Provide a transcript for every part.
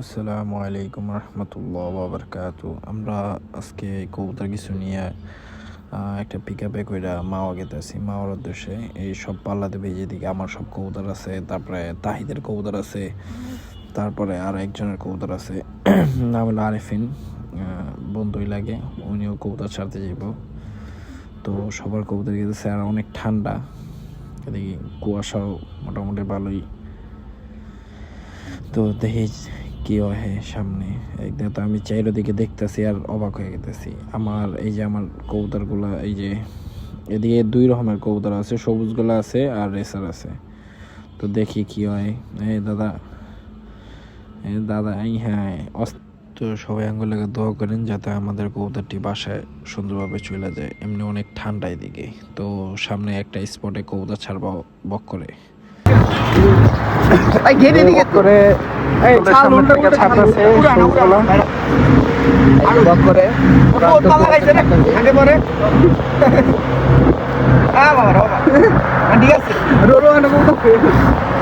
আসসালামু আলাইকুম রহমতুল্লাহ বাবরকাতু আমরা আজকে কবুতর কিছু নিয়ে একটা পিক আপে কইরা মাওয়া গেতেছি। মাওয়ার উদ্দেশ্যে এই সব পাল্লা দেবে যেদিকে আমার সব কবুতর আছে, তারপরে তাহিদের কবুতর আছে, তারপরে আর একজনের কবুতর আছে। নাম হলো আরেফিন বন্ধুই লাগে, উনিও কবুতর ছাড়তে যাইব। তো সবার কবুতর গেতেছে আর অনেক ঠান্ডা, এদিকে কুয়াশাও মোটামুটি ভালোই। তো দেখি কি হয় সামনে। একদিন তো আমি চাইরো দিকে দেখতেছি আর অবাক হয়ে গেতেছি। আমার এই যে আমার কবুতরগুলো এই যে এদিকে দুই রকমের কবুতর আছে সবুজগুলো আছে আর রেসার আছে। তো দেখি কি হয়। এই দাদা এই দাদা এই হ্যাঁ অস- তো সবাই আঙ্গুলাকে দোয়া করেন যাতে আমাদের কবুতরটি বাসায় সুন্দরভাবে চলে যায়। এমনি অনেক ঠান্ডা এদিকে। তো সামনে একটা স্পটে কবুতর ছাড়বা বক করে। করে উল্টো থেকে করে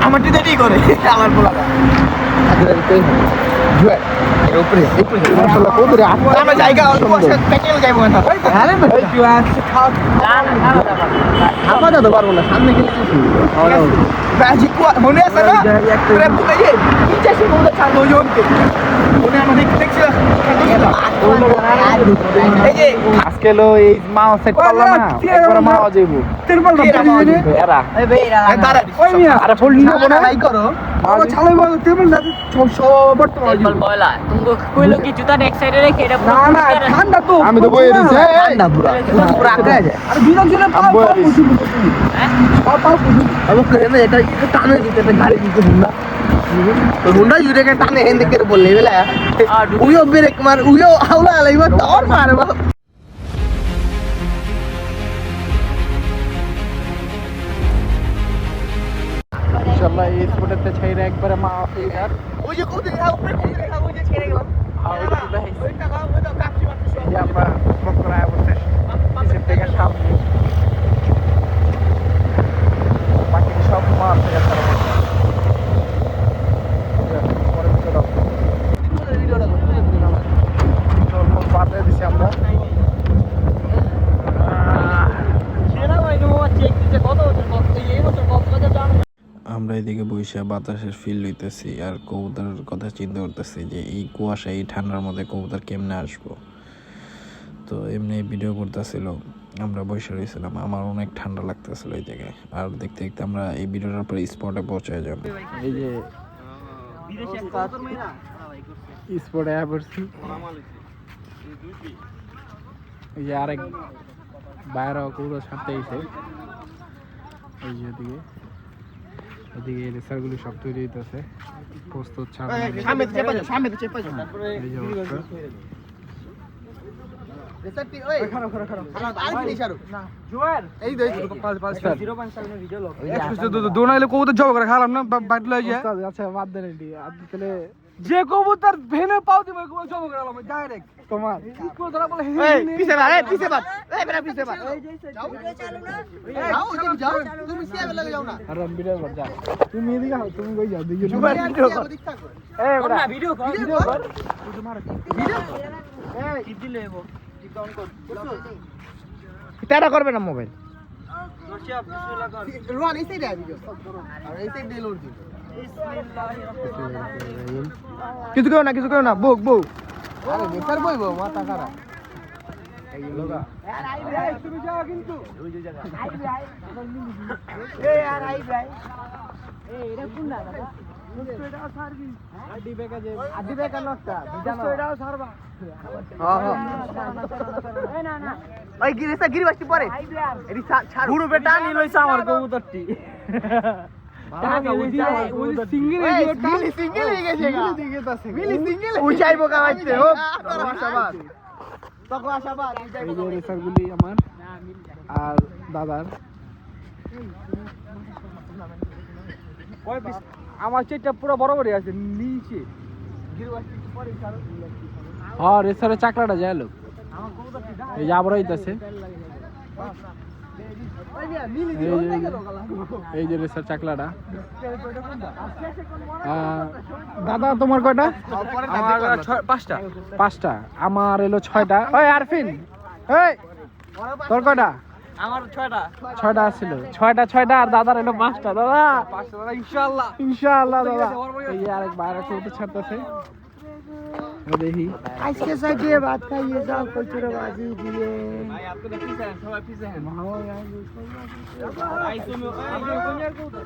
আমার টিতে করে আমার বলা আমরা জায়গা অল্প আছে প্যাকেল যাইবো না। আরে জুয়ান খাও খাওয়া পারব না সামনে গেলে বাজি কুয়া মনে আছে না? প্রে পুকে যে ইচ্ছা মনে ছাড় দো জনকে মনে আমাদের দেখছিল আজকে হলো এই মাও সেট করল না একবার মাও যাইব। তিরপল দাঁড়া আরে ফুল নিব না? নাই করো। বাবা ছালাই বল তিরপল না বর্তমান তেলপাল বয়লা তুমি কইলো কি জুতা এক সাইডে রেখে এটা না না ঠান্ডা তো। আমি তো বইয়ে দিছি ঠান্ডা পুরা। পুরা। আগে আরে দুজন জনে পাও বইয়ে পাও দিছি। পাও পাও আমি করে না এটা এটা টানে দিতে একটা গাড়ি দিতে হুন্ডা। টানে হেন দেখে বললে বেলা। উইও ব্রেক মার উইও লাইবা তোর মার ইনশাআল্লাহ এই স্পটেতে ছাইরা একবারে মা আছে আর। ওই যে কোথায় খাও উপরে কোথায় খাও ওই যে ছেড়ে গেলাম। আমরা বকরা অবস্থা নিচের থেকে সামনে। বাকি সব মা আছে তার পাতে দিছি আমরা বসে বাতাসের ফিল লইতেছি আর কবুতরের কথা চিন্তা করতেছি যে এই কুয়াশা, এই ঠান্ডার মধ্যে কবুতর কেমনে আসব। তো এমনি ভিডিও করতেছিল, আমরা বসে রয়েছিলাম আমার অনেক ঠান্ডা লাগতেছিল এই জায়গায়। আর দেখতে দেখতে আমরা এই ভিডিওটার পরে স্পটে পৌঁছে যাব। এই যে স্পটে পড়ছি এই যে আরেক বাইরে কবুতর এসে, এই যে এদিকে এদিকে রেসারগুলি সব তৈরি হইতেছে। প্রস্তুত ছাড়া সামনে চেপা যাও সামনে চেপা যাও এই যে অবস্থা। রেসারটি ওই। খারো খারো খারো আর কি ইশারো না জোয়ার। এই দই পাঁচ পাঁচ দোনাইলে কবুতর জব করে খালাম না বাইট লয়ে যায় আচ্ছা বাদ দেন এটি আপনি তাহলে যে কবুতর ভেনে পাও দিবে কবুতর জব করে আলাম ডাইরেক্ট তোমার। কো ধরা বলে এই পিছে বা এই পিছে বা এই বেটা পিছে বা যাও। যাও তুমি যাও। তুমি সিয়া লাগে যাও না। আর রণবীরের বাচ্চা তুমি এদিকে আও তুমি কই যাও দিকে জোয়ার ভিডিও কর। এই বড়া ভিডিও কর। ভিডিও কর। তেরা করবে না মোবাইল রোহান এই সাইডে ভিডিও আর করবে লোড দিও কিছু কেউ না কিছু কেউ না বুক বুক আরে বেকার বইবো মাথা খারাপ। কিন্তু হ্যাঁ হ্যাঁ গিরি গিরি পরে এডি বেটা নি লইছে আমার কবুতরটি টাকা ওই যে ওই সিঙ্গেল এই মিলি সিঙ্গেল হয়ে গেছে গা দিকে তাছে মিলি সিঙ্গেল উচাইবো কামাইতে ও তোর আশাবাদ তখন আশাবাদ এই উচাইবো যে রেসারগুলি আমার আর দাদার আমার চেটটা পুরো বরাবর আছে নিচে। হ্যাঁ রেসারের চাকরাটা যায় লোক। এই যে আবার হইতাছে ওই এই যে- রেসার চাকলাটা দাদা তোমার কয়টা? আমার পাঁচটা। পাঁচটা। আমার এলো ছয়টা। ওই আরফিন। এই তোর কয়টা? আমার ছয়টা। ছয়টা ছিল ছয়টা ছয়টা আর দাদার এলো পাঁচটা। দাদা! পাঁচটা দাদা ইনশাআল্লাহ ইনশাআল্লাহ দাদা। এই আরেক বাইরে কবুতর ছাড়তেছে। দেখি। আজকে সাইডে ভাত খাইয়ে যাও কচুরে বাজি দিয়ে। ভাই আপনি পিছে সবাই পিছে হেন ভাই তুমি আপনি কোন জায়গার কবুতর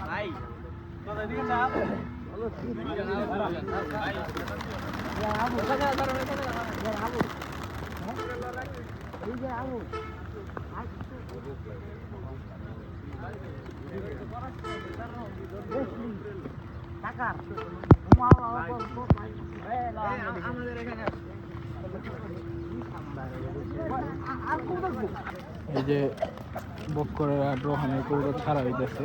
ভাই কথা দিকে চাপ এই যে বুক করে রোহানের কবুতর ছাড়া হইতেছে।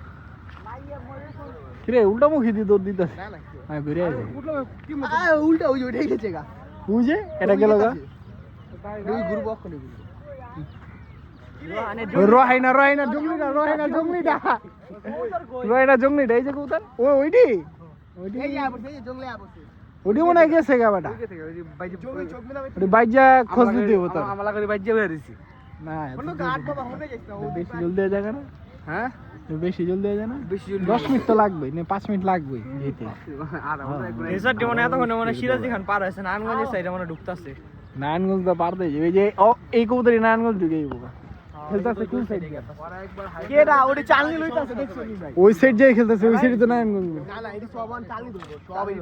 কিরে উল্টা মুখি দিয়ে দৌড় দিতেছে হ্যাঁ ঘুরে আছে উল্টা ওই উঠে গেছে গা বুঝে এটা গেল গা দুই গ্রুপ অক্ষণে কবুতর ও ওইটি ওইটি এই মনে গেছে গা বেটা বাইজা খোঁজ দিতে হতো আমার লাগা বাইজে বের না বন্ধু গাট বাবা হতে গেছে বেশি জল দেওয়া না হ্যাঁ বেশি জল দেওয়া যায় না? বেশি জল দশ মিনিট তো লাগবে না পাঁচ মিনিট লাগবে যেতে। রেসার্টে মনে এতক্ষণে মানে সিরাজি খান পার হয়েছে নারায়ণগঞ্জের সাইডে মানে ঢুকতাছে। নারায়ণগঞ্জ তো পারতে যাবে এই যে ও এই কবুতরি নারায়ণগঞ্জ ঢুকে খেলতেছে কোন সাইড? কেডা ওটা চালনি লইতাছে দেখছ ওই সাইড যাই খেলতেছে ওই সাইডে তো নারায়ণগঞ্জ। না না এটা সবান চালনি দেবো সবই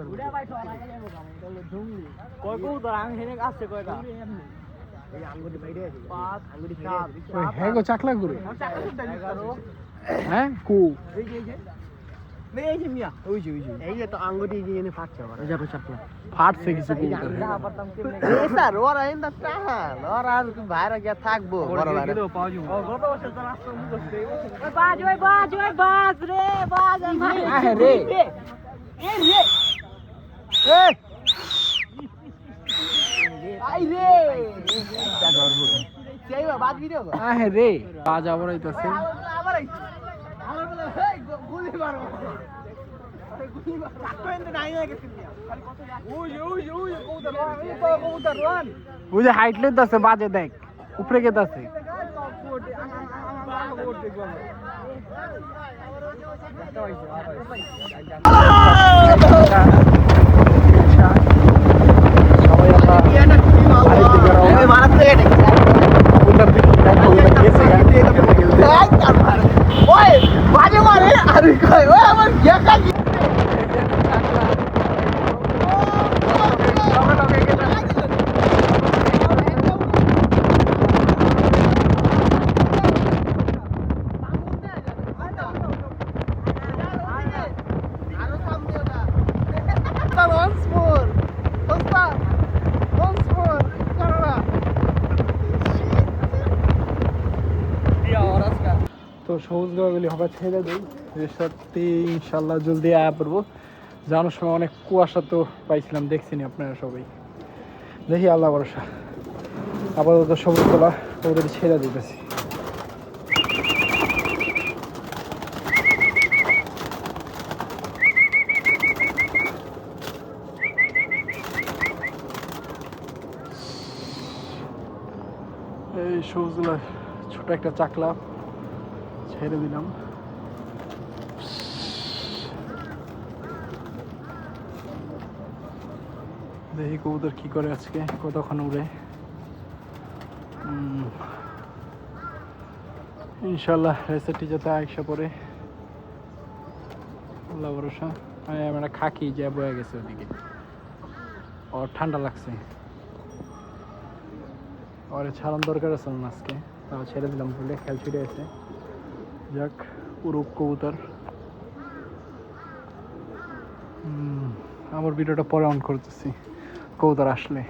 কয় কবুতর? আং হেনে আসছে কয়টা? এই আঙ্গুটি বাইরে আছে। পাঁচ আঙ্গুটি সাত ওই হ্যাঁ গো চাকলা করে হ্যাঁ কু এই যে এই যে এই যে মিয়া ওই যে ওই যে এই যে তো আঙ্গুটি যে এনে ফাটছে আমার যাবে চাপলা ফাটছে কিছু কবুতর এই স্যার ওরা এন্ড দা টাহাল ওরা আর বাইরে গিয়ে থাকব বড় বাইরে গত বছর তো রাস্তা মুখস্থ ওই বাজ ওই বাজ ওই বাজ রে বাজ আমার আহে রে এ রে এই আই রে এটা ধরবো সেই বাদ ভিডিও কর আহে আবার আইতাছে গুলি মারো গুলি মারো কাটো এন্ড নাই না গেছে মিয়া খালি কত ওই ওই ওই কবুতর ওই তো কবুতর রান ওই যে হাইট লইতাছে বাজে দেখ উপরে গেতাছে সবাই আমরা আরেকদিকে রওনা। মারাতে গেছে কবুতর দেখি, দেখো, ওটা গেছে গা। ওই বাজে মারে আরে কই ওই আমার গেকা কি Once more. Once Once more. করোনা তো সবুজ গাছগুলি হবে, ছেড়ে দিই। রেস্টারটি ইনশাল্লাহ জলদি আয়া পড়ব। জানার সময় অনেক কুয়াশা তো পাইছিলাম, দেখছিনি আপনারা সবাই। দেখি আল্লাহ ভরসা। আপাতত সবুজ গোলা ওদের ছেড়ে দিতেছি। এই সবুজগুলো ছোট একটা চাকলা। ছেড়ে দিলাম। দেখি কবুতর কি করে আজকে, কতক্ষণ উড়ে। ইনশাল্লাহ রেসেটি যাতে আইসা পরে আল্লাহ ভরসা। আমি আমরা খাকি যা বয়ে গেছে ওদিকে। ও ঠান্ডা লাগছে। ওরে ছাড়ান দরকার আছে আজকে। তাও ছেড়ে দিলাম, বলে খেল ছিটে আছে যাক উরুক কবুতর। আমার ভিডিওটা পরে অন করতেছি কবুতর আসলে।